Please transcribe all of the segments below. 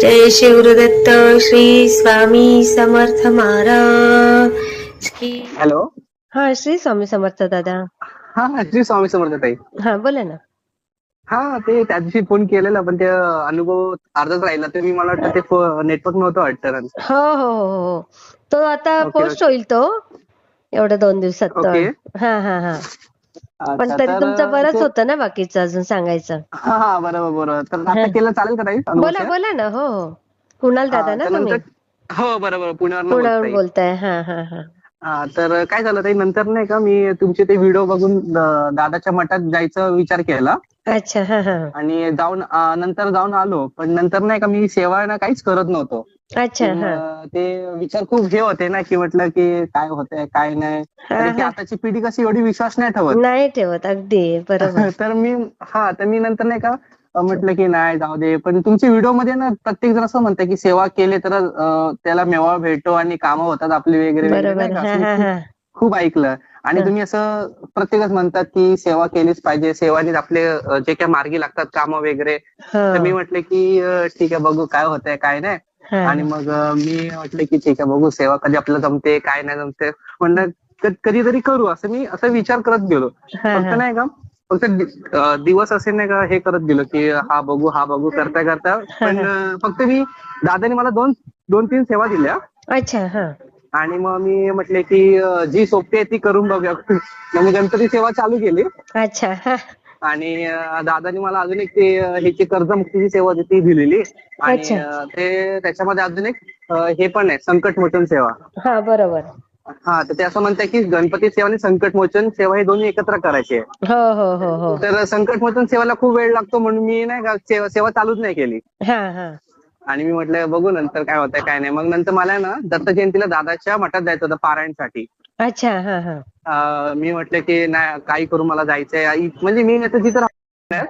जय Shivdatta Shri Swami Samarth Maharaj hello? हा श्री स्वामी समर्थ दादा. हा हा श्री स्वामी समर्थ ताई. हा बोला ना. हा ते त्या दिवशी फोन केलेला पण ते अनुभव अर्धाच राहिला. ते मी मला वाटतं ते नेटवर्क नव्हतं वाटतं हो हो हो हो. तो आता पोस्ट होईल तो. एवढ्या दोन दिवसात तर. हा हा हा. पण अच्छा, तरी तर तुमचं बरंच ते- होतं ना बाकीचं अजून सांगायचं. हा हा बरोबर बरोबर. तर आता हा. केलं चालेल का ताई? बोला? बोला ना हो हो. कुणाल दादा ना तर तुम्ही? नंतर- हो बरोबर पुण्यावर पुण्यावरून बोलताय. हा हा हा हा. तर काय झालं ताई नंतर नाही का मी तुमचे ते व्हिडिओ बघून दादाच्या मठात जायचा विचार केला. अच्छा हा हा. आणि जाऊन नंतर जाऊन आलो. पण नंतर नाही का मी सेवा ना काहीच करत नव्हतो. अच्छा हा. ते विचार खूप हे होते ना की म्हटलं की काय होतंय काय नाही. कारण की हा. आताची पिढी कशी एवढी विश्वास नाही ठेवत. नाही ठेवत अगदी बरोबर. तर मी हा तर मी नंतर नाही का म्हटलं की नाही जाऊ दे. पण तुमच्या व्हिडिओमध्ये ना प्रत्येक जण असं म्हणतं की सेवा केली तर त्याला मेवा भेटतो आणि कामं होतात आपली वगैरे हा हा खूप- हा. ऐकलं. आणि हा. तुम्ही असं प्रत्येकच म्हणतात की सेवा केलीच पाहिजे. सेवानीच आपले जे काय मार्गी लागतात कामं वगैरे. तर मी हा म्हटलं की ठीक आहे बघू काय होतंय काय नाही. हा. आणि मग मी म्हटलं की ठीक आहे बघू सेवा कधी आपल्याला जमते काय नाही जमते. म्हणलं कधीतरी करू असं मी असा विचार करत गेलो. हा फक्त हा. नाही का फक्त दिवस असे नाही का हे करत गेलो की हा बघू हा बघू करता करता. पण फक्त मी दादाने मला दोन दोन तीन सेवा दिल्या. अच्छा हा. आणि मग मी म्हटले की जी सोपी आहे ती करून बघूया. मग मी गणपती सेवा चालू केली. अच्छा हा. आणि दादानी मला अजून एक ते ह्याची कर्जमुक्तीची सेवा ती दिलेली. आणि ते त्याच्यामध्ये अजून एक हे पण आहे संकट मोचन सेवा. हा बरोबर. हा तर ते असं म्हणतात की गणपती सेवा आणि संकट मोचन सेवा हे दोन्ही एकत्र करायचे. आहे. हो हो हो हो. तर संकट मोचन सेवाला खूप वेळ लागतो म्हणून मी नाही का सेवा सेवा चालूच नाही केली. हा हा. आणि मी म्हटलं बघू नंतर काय होतंय काय नाही. मग नंतर मला ना दत्त जयंतीला दादाच्या मठात जायचं होतं पारायणसाठी. अच्छा हा हा. अं, मी म्हटलं की नाही काही करू मला जायचंय. आई- म्हणजे मी आता जिथं राहतोय,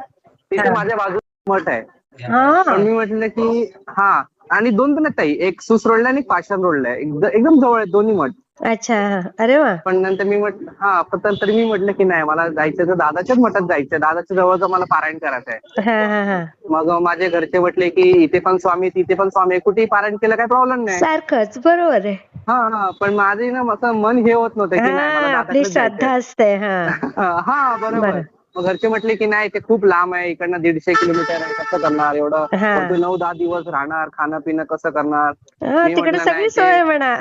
तिथे हा. माझ्या बाजूला मठ आहे. हा. पण मी म्हटलं की हा आणि दोन पण आहेत ताई. एक सुस रोडला आणि एक पाषाण रोडला आहे. एकद- एकदम जवळ आहे दोन्ही मठ. अच्छा. अरे वा. पण नंतर मी म्हटलं हा पण तर- तरी मी म्हटलं की नाही मला जायचं तर दादाच्याच मठात जायचंय. दादाच्या जवळचं मला पारायण करायचं आहे. हा हा हा. मग माझे घरचे म्हटले की इथे पण स्वामी तिथे पण स्वामी कुठेही पारायण केलं काही प्रॉब्लेम नाही. सारखंच बरोबर आहे. हा हा. पण माझे ना असं मन हे होत नव्हतं की नाही मला आपली दादाकडेच श्रद्धा. असते हा. हा बरोबर बरं. मग घरचे म्हटले की नाही ते खूप लांब आहे इकडनं दीडशे किलोमीटर आहे कसं करणार? एवढं हा. मग तू नऊ दहा दिवस राहणार खाणं पिणं कसं करणार? हा, मी तिकडे म्हटलं सगळी नाही सोय ते- म्हणा.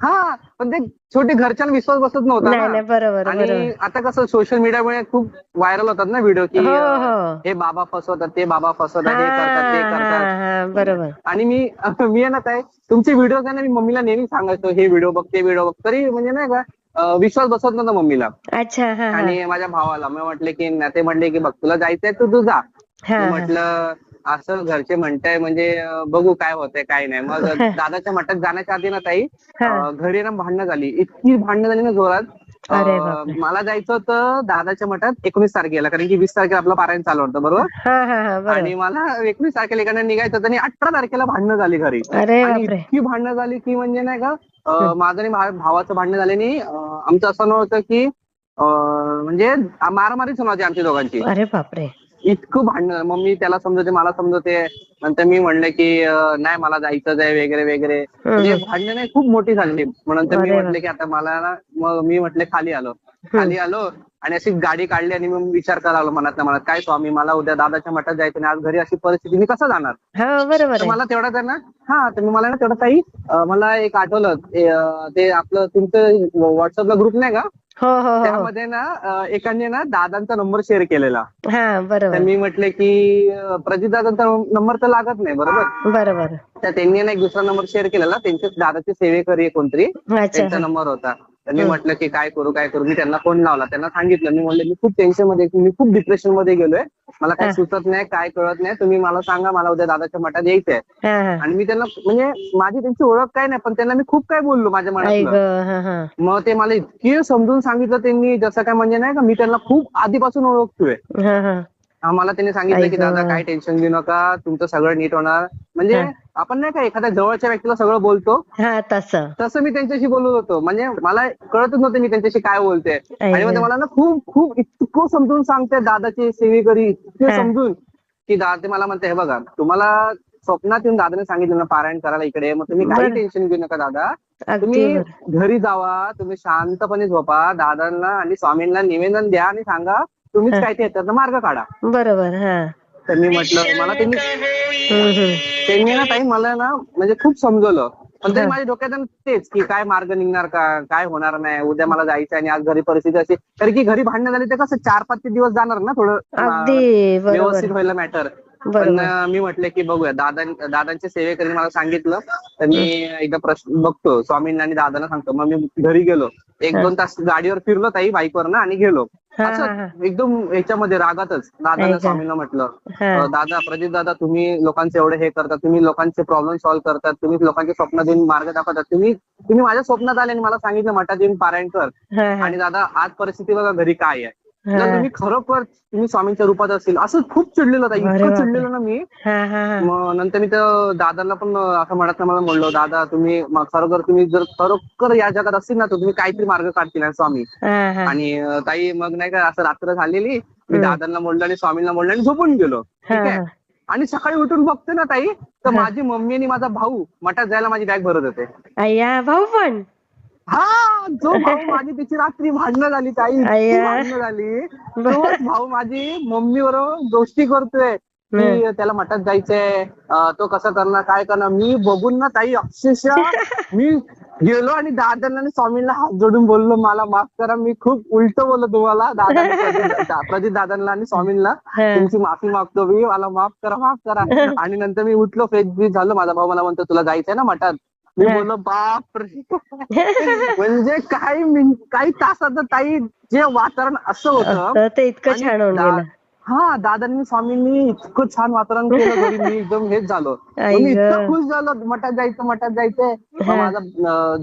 हा पण ते छोटे घरच्यांना विश्वास बसत नव्हता नाही ना. नाही बरोबर आणि बरोबर. आता कसं सोशल मीडियामुळे खूप व्हायरल होतात ना व्हिडिओ की हो, अं, हो. हे बाबा फसवतात ते बाबा फसवतात हे करतात ते करतात. हा बरोबर. आणि मी मी आहे ना काय तुमचे व्हिडिओ आहे ना मी मम्मीला नेहमी सांगायचो हे व्हिडिओ बघ ते व्हिडिओ बघ. तरी म्हणजे नाही का विश्वास बसत नव्हता मम्मीला. अच्छा आणि माझ्या भावाला. मी म्हटले की ते म्हटले की बघ तुला जायचंय तर तू जा. म्हटलं असं घरचे म्हणताय म्हणजे बघू काय होतंय काय नाही. मग दादाच्या मठात जाण्याच्या आधी ना ताई घरी ना भांडणं झाली. इतकी भांडणं झाली ना जोरात. मला जायचं होतं दादाच्या मठात एकोणीस तारखेला कारण की वीस तारखेला आपलं पारायण चालू होतं बरोबर? आणि मला एकोणीस तारखेला इकडनं निघायचं होतं आणि अठरा तारखेला भांडणं झाली घरी. इतकी भांडणं झाली की म्हणजे नाही का माझं आणि भावाचं भांडणं झाल्याने अं, आमचं असं नव्हतं की म्हणजे मारामारीच होणार होती आमच्या दोघांची. अरे बापरे. इतकं भांडणं. मम्मी त्याला समजवते मला समजवते. नंतर मी म्हणलं की नाही मला जायचंच आहे वगैरे वगैरे. म्हणजे भांडणं नाही खूप मोठी झाली. मग नंतर मी म्हटलं की आता मला ना मग मी म्हटले खाली आलो. खाली आलो. आणि अशी गाडी काढली आणि मग विचार करायला लागलो मनात मनात काय स्वामी मला उद्या दादाच्या मठात जायचं आणि आज घरी अशी परिस्थिती मी कसं जाणार? हा बरोबर मला तेवढा तर ना हा तर मी मला ना तेवढा अं, मला एक आठवलं ते, आपलं तुमचं व्हॉट्सअपला ग्रुप नाही का? हो हो हो. त्यामध्ये ना एकाने ना दादांचा नंबर शेअर केलेला. तर बरोबर. मी म्हटले की प्रजित दादांचा नंबर तर लागत नाही बरोबर? बरोबर. तर त्यांनी ना एक दुसरा नंबर शेअर केलेला त्यांचे दादाचे सेवेकरी कोणतरी त्यांचा नंबर होता. त्यांनी. म्हटलं की काय करू काय करू? मी त्यांना फोन लावला. त्यांना सांगितलं मी म्हणलं मी खूप टेन्शनमध्ये मी खूप डिप्रेशनमध्ये गेलोय. मला काय. सुचत नाही काय कळत नाही. तुम्ही मला सांगा मला उद्या दादाच्या मठात यायचंय. आणि मी त्यांना म्हणजे माझी त्यांची ओळख काय नाही पण त्यांना मी खूप काय बोललो माझ्या हा मग ते मला इतके समजून सांगितलं त्यांनी जसं काय म्हणजे नाही का मी त्यांना खूप आधीपासून ओळखतोय. मला त्यांनी सांगितलं की. दादा काय टेन्शन घेऊ नका तुमचं सगळं नीट होणार. म्हणजे. आपण नाही का एखाद्या जवळच्या व्यक्तीला सगळं बोलतो हा तसं तसं मी त्यांच्याशी बोलत होतो म्हणजे मला कळतच नव्हतं मी त्यांच्याशी काय बोलते आणि मग ते. मला ना खूप खूप इतकं समजून सांगते दादाची सेवेकरी इतके. समजून की दादा ते मला म्हणते हे बघा तुम्हाला स्वप्नात येऊन दादाने सांगितलं ना पारायण करायला इकडे मग तुम्ही काही. टेन्शन घेऊ नका दादा तुम्ही. घरी जावा तुम्ही शांतपणे झोपा दादांना आणि स्वामींना निवेदन द्या आणि सांगा तुम्हीच. काय ते मार्ग काढा बरोबर त्यांनी म्हटलं मला त्यांनी. त्यांनी ना ताई मला ना म्हणजे खूप समजवलं. पण हा. माझ्या डोक्यात आहे ना तेच की काय मार्ग निघणार का? काय होणार नाही? उद्या मला जायचं आणि आज घरी परिस्थिती अशी. कारण की घरी भांडणं झाली तर कसं चार पाच ते दिवस जाणार ना थोडं? व्यवस्थित व्हायला मॅटर पण मी म्हटलं की बघूया. दादा दादांच्या सेवेकरीने मला सांगितलं. तर मी एकदा प्रश्न बघतो. स्वामींना आणि दादांना सांगतो. मग मी घरी गेलो. एक हा. दोन तास गाडीवर फिरलो ताई बाईकवर ना आणि गेलो. असं एकदम याच्यामध्ये रागातच. ऐका. स्वामींना म्हटलं. दादा प्रदीप दादा तुम्ही लोकांचे एवढे हे करतात तुम्ही लोकांचे प्रॉब्लेम सॉल्व्ह करतात तुम्ही लोकांचे स्वप्न देऊन मार्ग दाखवतात. तुम्ही तुम्ही माझ्या स्वप्नात आले आणि मला सांगितलं मठात येऊन पारायण कर आणि दादा आज परिस्थिती बघा घरी काय आहे. हा. तुम्ही खरोखर तुम्ही स्वामींच्या रूपात असेल. असं खूप चिडलेलं होतं इतकं. चिडलेलो ना मी. मग नंतर मी तर दादाला पण असं म्हणत मला म्हणलो दादा तुम्ही खरोखर तुम्ही जर खरोखर या जगात असतील ना तर तुम्ही काहीतरी मार्ग काढतील ना स्वामी. आणि ताई मग नाही का असं रात्र झालेली. मी. दादांना म्हणलं आणि स्वामींना म्हणलं आणि झोपून गेलो. ठीक आहे? आणि सकाळी उठून बघते ना ताई तर. माझी मम्मी आणि माझा भाऊ मठात जायला माझी बॅग भरत होते. भाऊ पण? हा जो भाऊ माझी तिची रात्री भांडणं झाली ताई इतकी. भांडणं झाली. तोच भाऊ माझी मम्मी बरोबर गोष्टी करतोय. की त्याला मठात जायचंय तो कसं करणार काय करणार मी बघून ना ताई अक्षरशः मी गेलो आणि दादांना आणि स्वामींना हात जोडून बोललो मला माफ करा मी खूप उलट बोललो तुम्हाला दादा प्रदीप दादांना आणि स्वामींना. तुमची माफी मागतो मी मला माफ करा माफ करा. आणि नंतर मी उठलो फ्रेश ब्रीज झालो माझा भाऊ मला म्हणतो तुला जायचंय ना मठात मी. बोललो बाप म्हणजे काही काही तासात ताई जे वातावरण असं होतं ते इतकं छान होऊन दा- गेलं हा दादांनी स्वामींनी इतकं छान वातावरण केलं घरी मी एकदम हेच झालो मी इतकं. खुश झालो मठात जायचं मठात जायचंय. माझा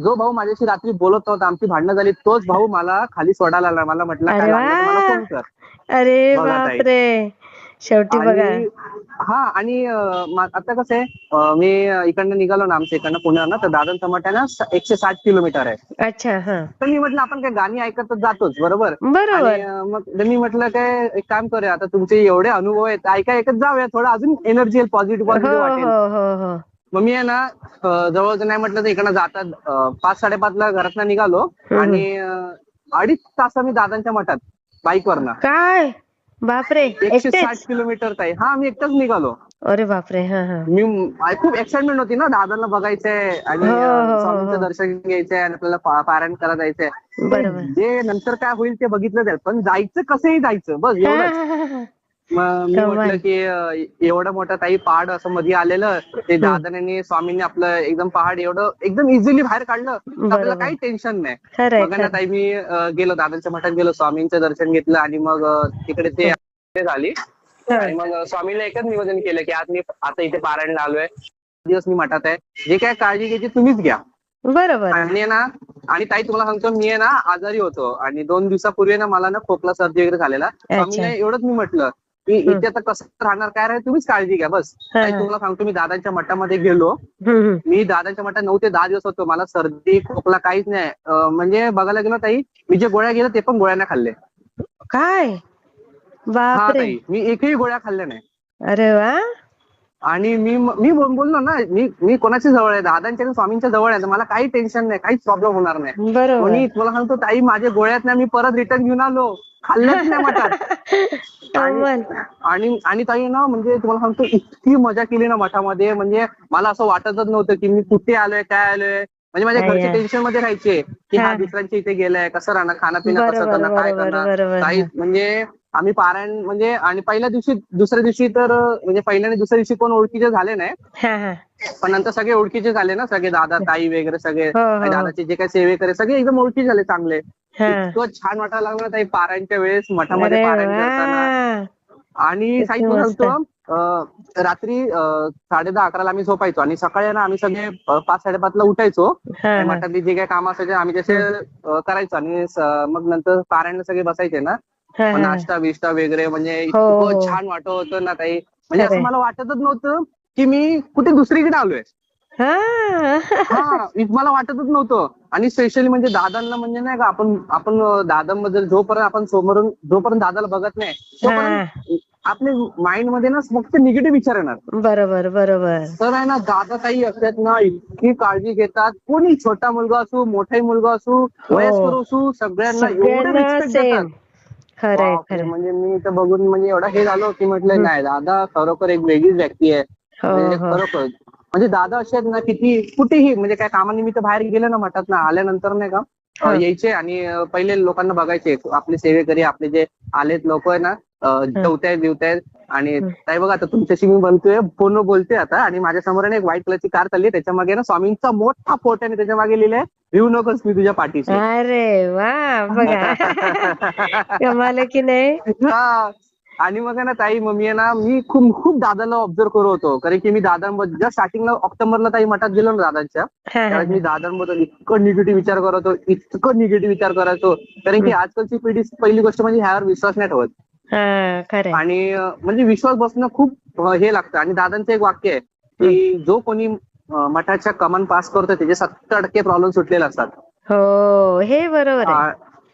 जो भाऊ माझ्याशी रात्री बोलत नव्हता आमची भांडणं झाली तोच भाऊ मला खाली सोडायला आला मला म्हटलं अरे. फोन कर. बापरे शेवटी बघा. आणि हा आणि अं, मा- आता कसं आहे मी इकडनं निघालो ना आमच्या इकडनं पुण्यावर ना तर दादरचा मठ आहे ना स- एकशे साठ किलोमीटर आहे. अच्छा हा. तर मी म्हटलं आपण काय गाणी ऐकतच जातोच बरोबर? बरोबर. अं, मग मी म्हटलं काय एक काम करूया आता तुमचे एवढे अनुभव आहेत ऐका ऐकत जाऊया थोडं अजून एनर्जी येईल पॉझिटिव्ह हो पॉझिटिव्ह वाटेल. हो हो हो. मग मी आहे ना अं, जवळजवळ नाही म्हटलं तर इकडनं जातात अं, पाच साडेपाचला घरातनं निघालो हम्म. आणि अं, अडीच तास मी दादांच्या मठात बाईकवरनं काय? बापरे एकशे साठ किलोमीटर ताई. हा मी एकटाच निघालो. अरे बापरे हा हा. मी खूप एक्साइटमेंट होती ना दादांना बघायचंय आणि हो, हो, हो, स्वामींचं. दर्शन घ्यायचंय आणि आपल्याला पा- पारायण करायला जायचंय बरोबर. जे नंतर काय होईल ते बघितलं जाईल. पण जायचं कसंही जायचं. बस हा, एवढंच. हा, हा, हा. मग मी. म्हटलं की एवढं मोठं ताई पहाड असं मध्ये आलेलं ते दादाने स्वामींनी आपलं एकदम पहाड एवढं एकदम इझिली बाहेर काढलं. आपल्याला. काही टेन्शन नाही. बघा ना ताई मी गेलो दादांच्या मठात गेलो स्वामींचं दर्शन घेतलं आणि मग तिकडे ते झाली. आणि मग स्वामींना एकच निवेदन केलं की आज मी आता इथे पारायणला आलोय दिवस मी मठात आहे. जे काय काळजी घ्यायची तुम्हीच घ्या. बरोबर. आणि ना आणि ताई तुम्हाला सांगतो मी ना आजारी होतो. आणि दोन दिवसापूर्वी ना मला ना खोकला सर्दी वगैरे झालेला. स्वामींना एवढंच मी म्हटलं. की. इथे आता कसं राहणार काय राहील तुम्हीच काळजी घ्या बस. तुम्हाला सांगतो मी दादांच्या मठामध्ये गेलो. मी दादांच्या मठात नऊ ते दहा दिवस होतो. मला सर्दी खोकला काहीच नाही. म्हणजे बघायला गेलो ताई मी जे गोळ्या गेलो ते पण गोळ्या नाही खाल्ले. काय? हा ताई मी एकही गोळ्या खाल्ल्या नाही. अरे वा. आणि मी मी बोल- बोललो ना मी मी कोणाच्या जवळ आहे? दादांच्या आणि स्वामींच्या जवळ आहे. तर मला काही टेन्शन नाही काहीच प्रॉब्लेम होणार नाही. तुम्हाला सांगतो ताई माझ्या गोळ्यात नाही मी परत रिटर्न घेऊन आलो. खाल्लंच नाही मठात आणि आणि ताई ना म्हणजे तुम्हाला सांगतो इतकी मजा केली ना मठामध्ये. म्हणजे मला असं वाटतच नव्हतं की मी कुठे आलोय काय आलोय. म्हणजे माझ्या घरचे. टेन्शनमध्ये राहायचे की हा. दुसऱ्यांच्या इथे गेलाय कसं राहणार खाणं पिणं कसं करणार काय करणार. काही म्हणजे आम्ही पारायण म्हणजे आणि पहिल्या दिवशी दुसऱ्या दिवशी तर म्हणजे पहिल्या आणि दुसऱ्या दिवशी कोण ओळखीचे झाले नाही. पण नंतर सगळे ओळखीचे झाले ना सगळे दादा ताई वगैरे सगळे हो, हो. दादाचे जे काही सेवेकरे सगळे एकदम ओळखी झाले चांगले. इतकं छान वाटायला लागलं ताई पारायणच्या वेळेस मठामध्ये पारायण आणि साई मस्त. सांगतो रात्री साडे दहा अकराला आम्ही झोपायचो. आणि सकाळी ना आम्ही सगळे पाच साडेपाचला उठायचो. मठातली जे काही काम असायचे आम्ही तसे करायचो. आणि मग नंतर पारायण सगळे बसायचे ना. मग नाश्ता बिष्टा वगैरे म्हणजे हो. इतकं छान वाटत होतं ना ताई. म्हणजे असं. मला वाटतच नव्हतं की मी कुठे दुसरीकडे आलोय. हा. हा मला वाटतच नव्हतं. आणि स्पेशली म्हणजे दादांना म्हणजे नाही का आपण आपण दादांबद्दल जोपर्यंत आपण समोरून जोपर्यंत दादाला बघत नाही तोपर्यंत आपल्या माइंडमध्ये ना फक्त निगेटिव्ह विचार येणार. बरोबर बरोबर. तर आहे ना दादा ताई असतात ना इतकी काळजी घेतात. कोणी छोटा मुलगा असू मोठाही मुलगा असू वयस्कर असू सगळ्यांना एवढे हो. खरंय म्हणजे मी तर बघून म्हणजे एवढा हे झालो की म्हटलं नाही दादा खरोखर एक वेगळीच व्यक्ती आहे. हो म्हणजे हो. खरोखर. म्हणजे दादा असे आहेत ना किती कुठेही म्हणजे काय कामानिमित्त बाहेर गेले ना मठात ना आल्यानंतर नाही का. यायचे आणि पहिले लोकांना बघायचे आपले सेवेकरी आपले जे आलेत लोक आहे ना जेवतायत बिवतायत आणि. ताई बघा आता तुमच्याशी मी बोलतोय फोनवर बोलतोय आता आणि माझ्यासमोर एक व्हाईट कलरची कार चालली आहे त्याच्यामागे ना स्वामींचा मोठा फोटो आणि त्याच्यामागे लिहिलंय भिऊ नकोस मी तुझ्या पाठीशी. अरे वा बघा. की नाही? हा. आणि मग आहे ना ताई मम्मी आहे ना मी खूप खूप दादाला ऑब्झर्व करत होतो. कारण की मी दादांबद्दल जेव्हा स्टार्टिंगला ऑक्टोबरला ताई मठात गेलो ना दादांच्या त्यावेळेस मी दादांबद्दल इतकं निगेटिव्ह विचार करत होतो इतकं निगेटिव्ह विचार करायचो कारण की आजकालची पिढी पहिली गोष्ट म्हणजे ह्यावर विश्वास नाही ठेवत. आणि म्हणजे विश्वास बसणं खूप हे लागतं. आणि दादांचं एक वाक्य आहे की जो कोणी मठाच्या कमान पास करतो त्याचे सत्तर टक्के प्रॉब्लेम सुटलेले असतात. हो हे बरोबर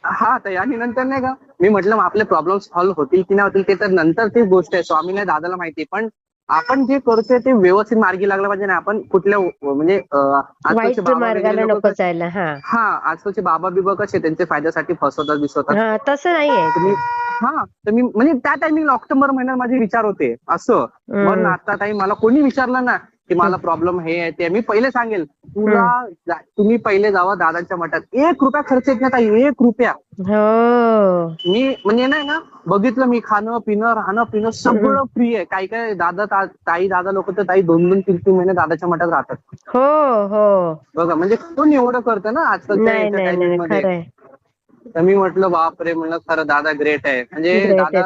हा ताई आणि नंतर नाही का मी म्हटलं मग आपले प्रॉब्लेम सॉल्व्ह होतील की नाही होतील ते तर नंतरची गोष्ट आहे. स्वामीने दादाला माहिती पण आपण जे करतोय ते व्यवस्थित मार्गी लागलं पाहिजे ना. आपण कुठल्या म्हणजे आजकालचे बाबा हा. आजकालचे बाबा बिबा कसे त्यांच्या फायद्यासाठी फसवतात बिसवतात. हा तसं नाहीये तर हा तर मी म्हणजे त्या टायमिंगला ऑक्टोबर महिन्यात माझे विचार होते. असं. पण आता ताई मला कोणी विचारलं ना की मला प्रॉब्लेम हे आहे ते. मी पहिले सांगेल तुला तुम्ही पहिले जावा दादांच्या मठात. एक रुपया खर्च येत नाही ताई. एक रुपया. हो. मी म्हणजे नाही ना बघितलं मी खाणं पिणं राहणं पिणं सगळं फ्री आहे. काही काय दादा ताई दादा लोक तर ताई दोन दोन तीन तीन महिने दादाच्या मठात राहतात. हो हो. बघा म्हणजे कोण एवढं करतं ना आजकालच्या तर मी म्हटलं बापरे म्हणलं खरं दादा ग्रेट आहे. म्हणजे दादा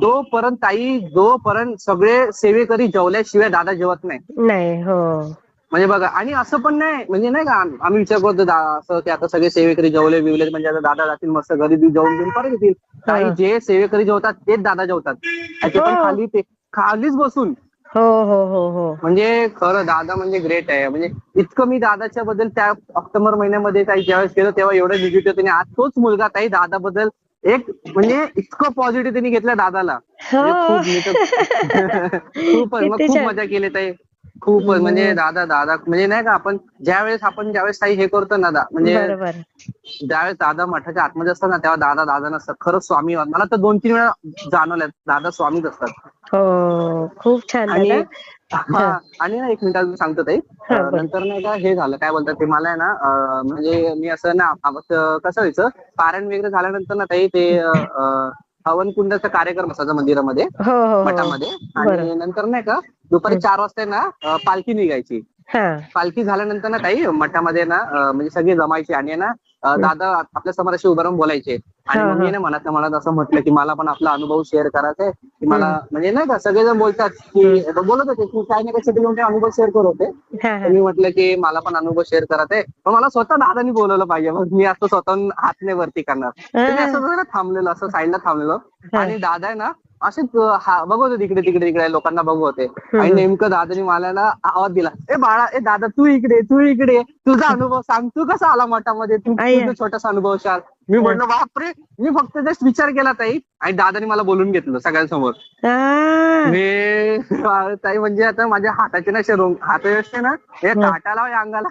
जोपर्यंत ताई जोपर्यंत सगळे सेवेकरी जेवल्याशिवाय दादा जेवत नाही. नाही हो. म्हणजे बघा आणि असं पण नाही म्हणजे नाही का आम- आम्ही विचार करतो दा- असं की आता सगळे सेवेकरी जेवले बिवले म्हणजे आता दादा जातील मस्त घरी बी जेवून घेऊन परत येतील. काही जे सेवेकरी जेवतात तेच दादा जेवतात. पण हो. खाली ते खालीच बसून. हो हो हो हो. म्हणजे खरं दादा म्हणजे ग्रेट आहे. म्हणजे इतकं मी दादाच्या बद्दल त्या ऑक्टोबर महिन्यामध्ये काही ज्यावेळेस केलं तेव्हा एवढं निगेटिव्ह त्यांनी आज तोच मुलगा ताई दादाबद्दल एक म्हणजे इतकं पॉझिटिव्ह त्यांनी घेतलं दादाला. म्हणजे खूप खूप. मजा केली ताई. खूपच म्हणजे दादा दादा म्हणजे नाही का आपण ज्यावेळेस आपण ज्यावेळेस ताई हे करतो ना दा- म्हणजे ज्यावेळेस दादा मठाच्या आतमध्ये असतात ना तेव्हा दादा दादा नसतात खरंच स्वामी मला तर दोन तीन वेळा जाणवलं दादा स्वामीच असतात. हो खूप छान आणि दादा. हा आणि ना एक मिनिटात सांगतो ताई. हा, अं, बोल. नंतर नाही का हे झालं काय बोलतात ते मला आहे ना अं, म्हणजे मी असं ना असं कसं व्हायचं पारायण वगैरे झाल्यानंतर ना ताई ते अं, अं, हवन कुंडाचा कार्यक्रम असायचा मंदिरामध्ये हो हो हो. मठामध्ये. आणि नंतर नाही का दुपारी चार वाजता आहे ना अं, पालखी निघायची. हा. पालखी झाल्यानंतर ना ताई मठामध्ये ना अं, म्हणजे सगळे जमायचे. आणि आहे ना दादा आपल्यासमोर असे उभं राहून बोलायचे. आणि मग मी. ना मनात मनात असं म्हटलं की मला पण आपला अनुभव शेअर करायचा आहे. की मला म्हणजे नाही का सगळेजण बोलतात की बोलत होते की काही ना काही छोटे मोठे अनुभव शेअर करत होते. मी म्हटलं की मला पण अनुभव शेअर करायचा आहे. पण मला स्वतः दादानी बोलवलं पाहिजे. मग मी असं स्वतः हात नाही वरती करणार. असं थांबलेलो असं साईडला थांबलेलो. आणि दादा आहे ना असेच हा- बघत होते इकडे तिकडे तिकडे लोकांना बघत होते आणि नेमकं दादानी मला ना आवाज दिला. ए बाळा ए दादा तू इकडे तू इकडे. तुझा अनुभव सांग. तू कसा आला मठामध्ये? तू छोटासा अनुभव सांग. मी म्हटलं बापरे मी फक्त जस्ट विचार केला ताई. आणि दादानी मला बोलून घेतलं सगळ्यांसमोर. मी ताई म्हणजे आता माझ्या हाताचे ना रोंग हात असते ना हे काटाला या अंगाला.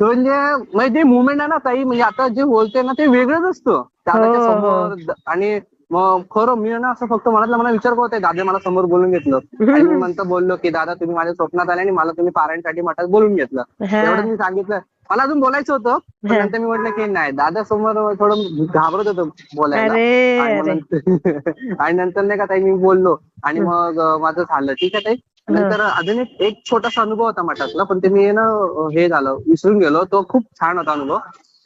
म्हणजे म्हणजे मुवमेंट आहे ना ताई. म्हणजे आता जे बोलते ना ते वेगळंच असतं. दादाच्या हो. समोर आणि मग खरं मी ना असं फक्त मनातला मला विचार करतोय. दादा मला समोर बोलून घेतलं. आणि मी म्हणतो बोललो की दादा तुम्ही माझ्या स्वप्नात आले आणि मला तुम्ही पारायणसाठी मठात बोलून घेतलं. एवढं मी सांगितलं. मला अजून बोलायचं होतं पण. नंतर मी म्हटलं की नाही दादा समोर थोडं घाबरत होतो बोलायला. आणि नंतर नाही का ताई मी बोललो. आणि. मग माझं झालं. ठीक आहे ताई? नंतर अजून एक एक छोटासा अनुभव होता मठातला पण ते मी ना हे झालं विसरून गेलो. तो खूप छान होता अनुभव.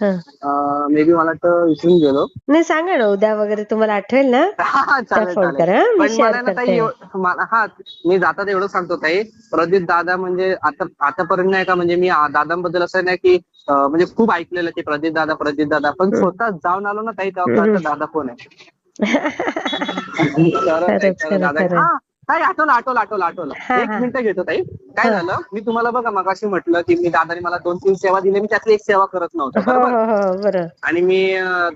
मे बी मला वाटतं विसरून गेलो. नाही सांगा ना उद्या वगैरे तुम्हाला आठवेल ना. हा, चालेल फोन चालेल. करा मी पण शेअर मला ना ताई करते. एव- मला- हा मी जातात एवढं सांगतो ताई. प्रदीप दादा म्हणजे आता आतापर्यंत नाही का म्हणजे मी आ- दादांबद्दल असं नाही की अं, म्हणजे खूप ऐकलेलं की प्रदीप दादा प्रदीप दादा. पण. स्वतः जाऊन आलो ना ताई तेव्हा कळतं दादा कोण आहे. खरंच, खरं खरं, दादा. हा ताई आठवलं आठवलं आठवलं आठवलं. एक. मिनिट घेतो ताई. काय. झालं? मी तुम्हाला बघा मगाशी म्हटलं की मी दादाने मला दोन तीन सेवा दिल्या. मी त्यातली एक सेवा करत नव्हतो हो बरोबर? हो हो आणि मी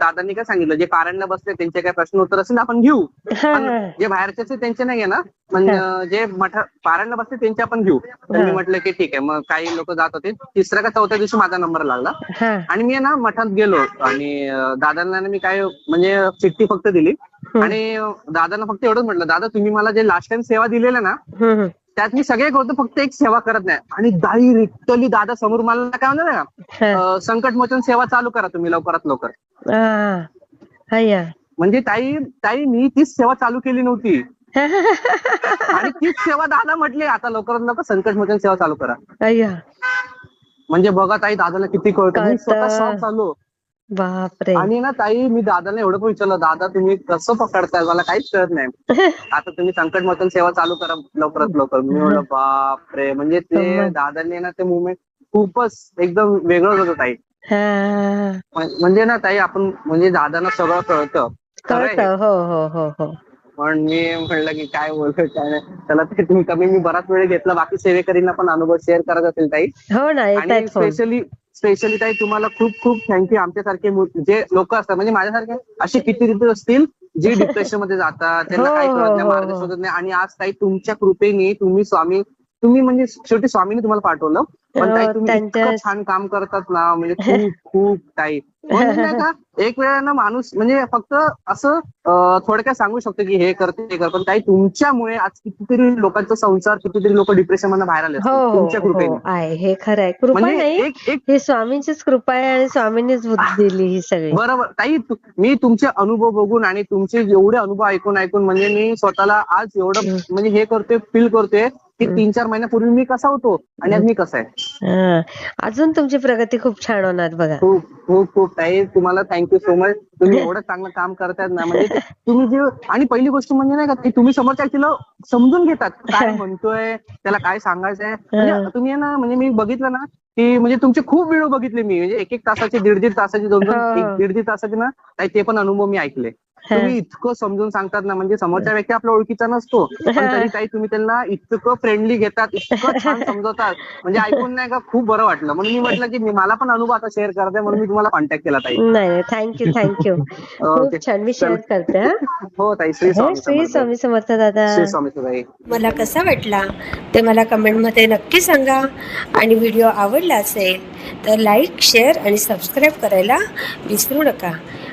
दादांनी काय सांगितलं? जे पारायणला बसले त्यांचे काय प्रश्न उत्तर असेल ना आपण घेऊ. जे बाहेरचे त्यांचे नाही ना? पण जे मठ पारायणला बसले त्यांचे आपण घेऊ. तर मी. म्हटलं की ठीक आहे. मग काही लोक जात होते. तिसऱ्या का चौथ्या दिवशी माझा नंबर लागला. आणि मी ना मठात गेलो. आणि दादांना मी काय म्हणजे चिठ्ठी फक्त दिली. आणि दादांना फक्त एवढंच म्हटलं दादा तुम्ही मला जे लास्ट टाइम सेवा दिलेल्या ना. त्यात मी सगळे करतो फक्त एक सेवा करत नाही आणि दाई रिक्तली दादा समोर मला काय म्हणलं ना. अं, संकटमोचन सेवा चालू करा तुम्ही लवकरात लवकर हा. म्हणजे ताई ताई मी तीच सेवा चालू केली नव्हती आणि तीच सेवा दादा म्हटली आता लवकरात लवकर संकट मोचन सेवा चालू करा म्हणजे बघा ताई दादाला किती कळतं मी. स्वतः झालो बापरे. आणि ना ताई मी दादाला एवढं पण विचारलं दादा तुम्ही कसं पकडताय? मला काहीच कळत नाही. आता तुम्ही संकट मोचन सेवा चालू करा लवकरात लवकर. मी म्हणलं बापरे. म्हणजे ते. दादांनी ना ते मुवमेंट खूपच एकदम वेगळंच होतं ताई. म्हण- म्हणजे ना ताई आपण म्हणजे दादांना सगळं. कळतं. हो हो हो हो. पण मी म्हणलं की काय बोलतो काय नाही. त्याला ते तुम्ही कमी मी बराच वेळ घेतला. बाकी सेवेकरींना पण अनुभव शेअर करत असेल ताई. हो ना आणि स्पेशली स्पेशली ताई तुम्हाला खूप खूप थँक्यू आमच्यासारखे जे लोक असतात म्हणजे माझ्यासारखे असे किती असतील जे डिप्रेशनमध्ये जातात त्यांना हो, काही हो, कळत नाही हो, मार्ग हो. शोधत नाही. आणि आज ताई तुमच्या कृपेने तुम्ही स्वामी तुम्ही म्हणजे शेवटी स्वामीने तुम्हाला पाठवलं. पण ताई हो, तुम्ही इतकं छान काम करतात ना म्हणजे खूप खूप ताई. का एक वेळा ना माणूस म्हणजे फक्त असं थोडक्यात सांगू शकतो की हे करते ते कर पण ताई तुमच्यामुळे आज कितीतरी लोकांचा संसार कितीतरी लोक डिप्रेशन मधून बाहेर आले हो असतील. हो तुमच्या कृपेने. हो हे खरं आहे. कृपा म्हणजे नाही ही स्वामींचीच कृपा आहे आणि स्वामींनीच बुद्धी दिली ही सगळी. बरोबर. ताई मी तुमचे अनुभव बघून आणि तुमचे एवढे अनुभव ऐकून ऐकून म्हणजे मी स्वतःला आज एवढं. म्हणजे हे करतोय फील करतोय की. तीन चार महिन्यापूर्वी मी कसा होतो आणि आज मी कसा आहे. अजून तुमची प्रगती खूप छान होणार बघा. खूप खूप खूप. ताई तुम्हाला थँक्यू सो मच तुम्ही एवढं चांगलं काम करतायत ना म्हणजे तुम्ही जे आणि पहिली गोष्ट म्हणजे नाही का तुम्ही समोरच्या व्यक्तीला समजून घेतात. काय म्हणतोय त्याला काय सांगायचंय. म्हणजे तुम्ही ना म्हणजे मी बघितलं ना की म्हणजे तुमचे खूप व्हिडिओ बघितले मी. म्हणजे एक एक तासाचे दीड दीड तासाचे दोन दोन दीड दीड तासाचे ना ते पण अनुभव मी ऐकले. तुम्ही इतकं समजून सांगतात ना म्हणजे समोरच्या व्यक्ती आपल्या ओळखीचा नसतो पण तरी ताई तुम्ही त्यांना इतकं फ्रेंडली घेतात इतकं छान समजवतात. म्हणजे ऐकून नाही का खूप बरं वाटलं. म्हणून मी म्हटलं की मी- मला पण अनुभव आता शेअर करते म्हणून मी तुम्हाला कॉन्टॅक्ट केला ताई. नाही नाही थँक्यू थँक्यू ओके. खूप छान मी शेअर करते हा. ताई श्री स्वामी श्री समर्थ. स्वामी समर्थ दादा. श्री स्वामी ताई. मला कसा वाटला? ते मला कमेंटमध्ये नक्की सांगा. आणि व्हिडिओ आवडला असेल तर लाईक शेअर आणि सबस्क्राईब करायला विसरू नका.